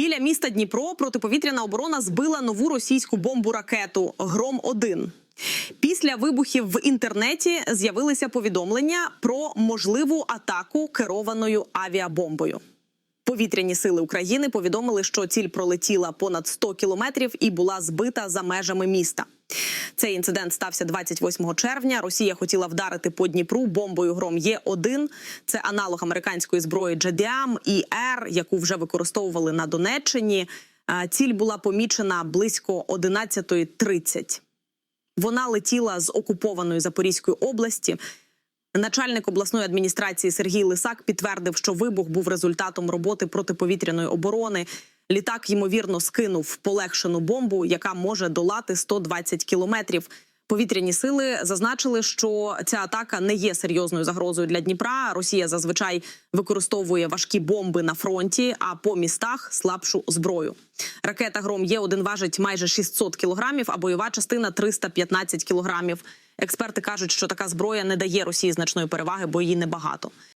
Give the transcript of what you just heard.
Біля міста Дніпро протиповітряна оборона збила нову російську бомбу ракету Гром 1 Після вибухів в інтернеті з'явилися повідомлення про можливу атаку керованою авіабомбою. Повітряні сили України повідомили, що ціль пролетіла понад 100 кілометрів і була збита за межами міста. Цей інцидент стався 28 червня. Росія хотіла вдарити по Дніпру бомбою Гром Є 1 Це аналог американської зброї Джадіам і Р, яку вже використовували на Донеччині. Ціль була помічена близько 11.30. Вона летіла з окупованої Запорізької області. Начальник обласної адміністрації Сергій Лисак підтвердив, що вибух був результатом роботи протиповітряної оборони. Літак ймовірно скинув полегшену бомбу, яка може долати 120 кілометрів. Повітряні сили зазначили, що ця атака не є серйозною загрозою для Дніпра. Росія зазвичай використовує важкі бомби на фронті, а по містах слабшу зброю. Ракета Гром є 1 важить майже 600 кілограмів, а бойова частина 315 кілограмів. Експерти кажуть, що така зброя не дає Росії значної переваги, бо її небагато.